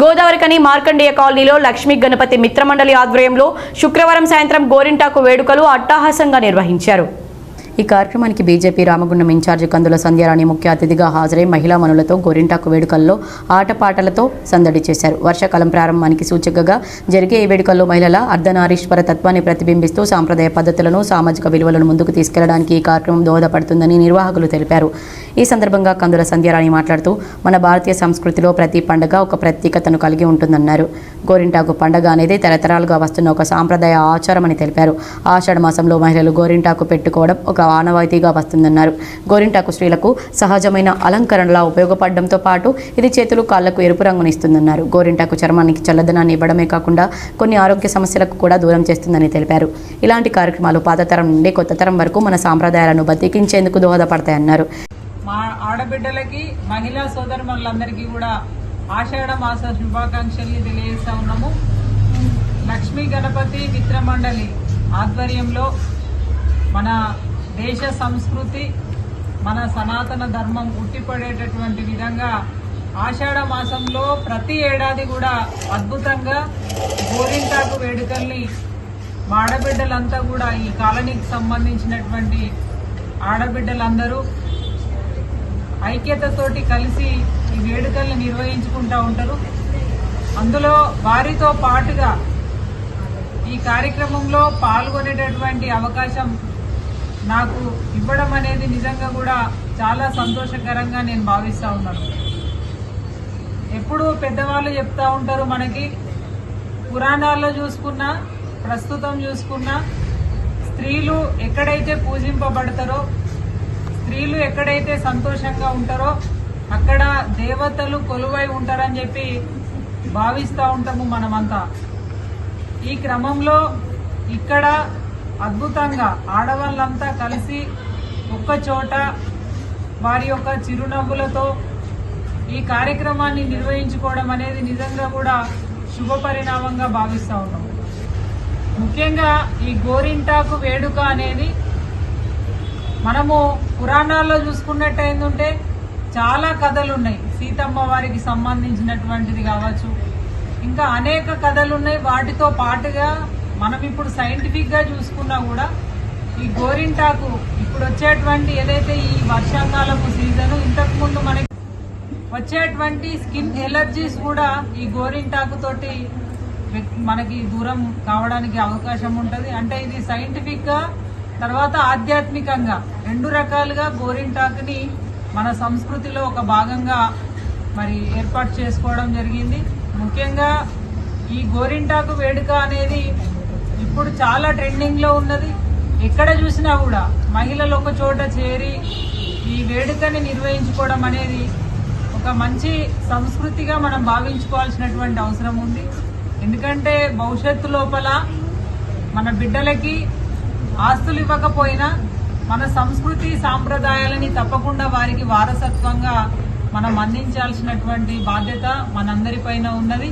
గోదావరికని మార్కండేయ కాలనీలో లక్ష్మీ గణపతి మిత్రమండలి ఆధ్వర్యంలో శుక్రవారం సాయంత్రం గోరింటాకు వేడుకలు అట్టహాసంగా నిర్వహించారు. ఈ కార్యక్రమానికి బీజేపీ రామగుండం ఇన్ఛార్జి కందుల సంధ్యారాణి ముఖ్య అతిథిగా హాజరై మహిళా మనులతో గోరింటాకు వేడుకల్లో ఆటపాటలతో సందడి చేశారు. వర్షాకాలం ప్రారంభానికి సూచికగా జరిగే ఈ వేడుకల్లో మహిళల అర్ధనారీశ్వర తత్వాన్ని ప్రతిబింబిస్తూ సాంప్రదాయ పద్ధతులను సామాజిక విలువలను ముందుకు తీసుకెళ్ళడానికి ఈ కార్యక్రమం దోహదపడుతుందని నిర్వాహకులు తెలిపారు. ఈ సందర్భంగా కందుల సంధ్యారాణి మాట్లాడుతూ మన భారతీయ సంస్కృతిలో ప్రతి పండుగ ఒక ప్రత్యేకతను కలిగి ఉంటుందన్నారు. గోరింటాకు పండగ అనేది తరతరాలుగా వస్తున్న ఒక సాంప్రదాయ ఆచారమని తెలిపారు. ఆషాఢ మాసంలో మహిళలు గోరింటాకు పెట్టుకోవడం ఒక ఆనవాయితీగా వస్తుందన్నారు. గోరింటాకు స్త్రీలకు సహజమైన అలంకరణలా ఉపయోగపడడంతో పాటు ఇది చేతులు కాళ్ళకు ఎరుపు రంగునిస్తుందన్నారు గోరింటాకు చర్మానికి చల్లదనాన్ని ఇవ్వడమే కాకుండా కొన్ని ఆరోగ్య సమస్యలకు కూడా దూరం చేస్తుందని తెలిపారు. ఇలాంటి కార్యక్రమాలు పాత తరం నుండి కొత్త తరం వరకు మన సాంప్రదాయాలను బతికించేందుకు దోహదపడతాయన్నారు. మా ఆడబిడ్డలకి మహిళా సోదరులందరికీ కూడా ఆషాఢ మాస శుభాకాంక్షల్ని తెలియజేస్తా ఉన్నాము. లక్ష్మీ గణపతి మిత్రమండలి ఆధ్వర్యంలో మన దేశ సంస్కృతి మన సనాతన ధర్మం ఉట్టిపడేటటువంటి విధంగా ఆషాఢ మాసంలో ప్రతి ఏడాది కూడా అద్భుతంగా గోరింటాకు వేడుకల్ని మా ఆడబిడ్డలంతా కూడా ఈ కాలనీకి సంబంధించినటువంటి ఆడబిడ్డలందరూ ఐక్యతతోటి కలిసి ఈ వేడుకల్ని నిర్వహించుకుంటూ ఉంటారు. అందులో వారితో పాటుగా ఈ కార్యక్రమంలో పాల్గొనేటటువంటి అవకాశం నాకు ఇవ్వడం అనేది నిజంగా కూడా చాలా సంతోషకరంగా నేను భావిస్తూ ఉన్నాను. ఎప్పుడు పెద్దవాళ్ళు చెప్తా ఉంటారు మనకి పురాణాల్లో చూసుకున్నా ప్రస్తుతం చూసుకున్నా స్త్రీలు ఎక్కడైతే పూజింపబడతారో స్త్రీలు ఎక్కడైతే సంతోషంగా ఉంటారో అక్కడ దేవతలు కొలువై ఉంటారని చెప్పి భావిస్తూ ఉంటాము మనమంతా. ఈ క్రమంలో ఇక్కడ అద్భుతంగా ఆడవాళ్ళంతా కలిసి ఒక్క చోట వారి యొక్క చిరునవ్వులతో ఈ కార్యక్రమాన్ని నిర్వహించుకోవడం అనేది నిజంగా కూడా శుభ పరిణామంగా భావిస్తూ ఉన్నాం. ముఖ్యంగా ఈ గోరింటాకు వేడుక అనేది మనము పురాణాల్లో చూసుకున్నట్టు ఏంటంటే చాలా కథలు ఉన్నాయి సీతమ్మ వారికి సంబంధించినటువంటిది కావచ్చు. ఇంకా అనేక కథలు ఉన్నాయి వాటితో పాటుగా మనం ఇప్పుడు సైంటిఫిక్గా చూసుకున్నా కూడా ఈ గోరింటాకు ఇప్పుడు వచ్చేటువంటి ఏదైతే ఈ వర్షాకాలపు సీజన్ ఇంతకు ముందు మనకి వచ్చేటువంటి స్కిన్ ఎలర్జీస్ కూడా ఈ గోరింటాకు తోటి మనకి దూరం కావడానికి అవకాశం ఉంటుంది. అంటే ఇది సైంటిఫిక్గా తర్వాత ఆధ్యాత్మికంగా రెండు రకాలుగా గోరింటాకుని మన సంస్కృతిలో ఒక భాగంగా మరి ఏర్పాటు చేసుకోవడం జరిగింది. ముఖ్యంగా ఈ గోరింటాకు వేడుక అనేది ఇప్పుడు చాలా ట్రెండింగ్లో ఉన్నది. ఎక్కడ చూసినా కూడా మహిళలు ఒక చోట చేరి ఈ వేడుకని నిర్వహించుకోవడం అనేది ఒక మంచి సంస్కృతిగా మనం భావించుకోవాల్సినటువంటి అవసరం ఉంది. ఎందుకంటే భవిష్యత్తు లోపల మన బిడ్డలకి ఆస్తులు ఇవ్వకపోయినా మన సంస్కృతి సాంప్రదాయాలని తప్పకుండా వారికి వారసత్వంగా మనం అందించాల్సినటువంటి బాధ్యత మనందరిపైన ఉన్నది.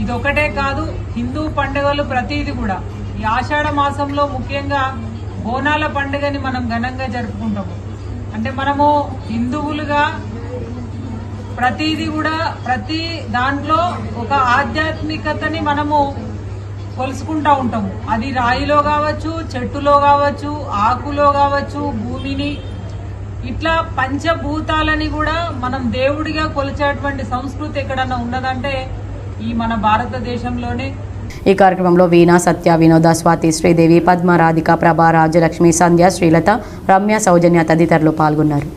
ఇది ఒకటే కాదు హిందూ పండుగలు ప్రతిది కూడా. ఈ ఆషాఢ మాసంలో ముఖ్యంగా బోనాల పండుగని మనం ఘనంగా జరుపుకుంటాము. అంటే మనము హిందువులుగా ప్రతిది కూడా ప్రతి దాంట్లో ఒక ఆధ్యాత్మికతని మనము కొలుసుకుంటా ఉంటాము. అది రాయిలో కావచ్చు చెట్టులో కావచ్చు ఆకులో కావచ్చు భూమిని ఇట్లా పంచభూతాలని కూడా మనం దేవుడిగా కొలిచేటువంటి సంస్కృతి ఎక్కడన్నా ఉన్నదంటే ఈ మన భారతదేశంలోనే ఈ కార్యక్రమంలో వీణా సత్య వినోద స్వాతి శ్రీదేవి పద్మ రాధిక ప్రభా రాజలక్ష్మి సంధ్య శ్రీలత రమ్య సౌజన్య తదితరులు పాల్గొన్నారు.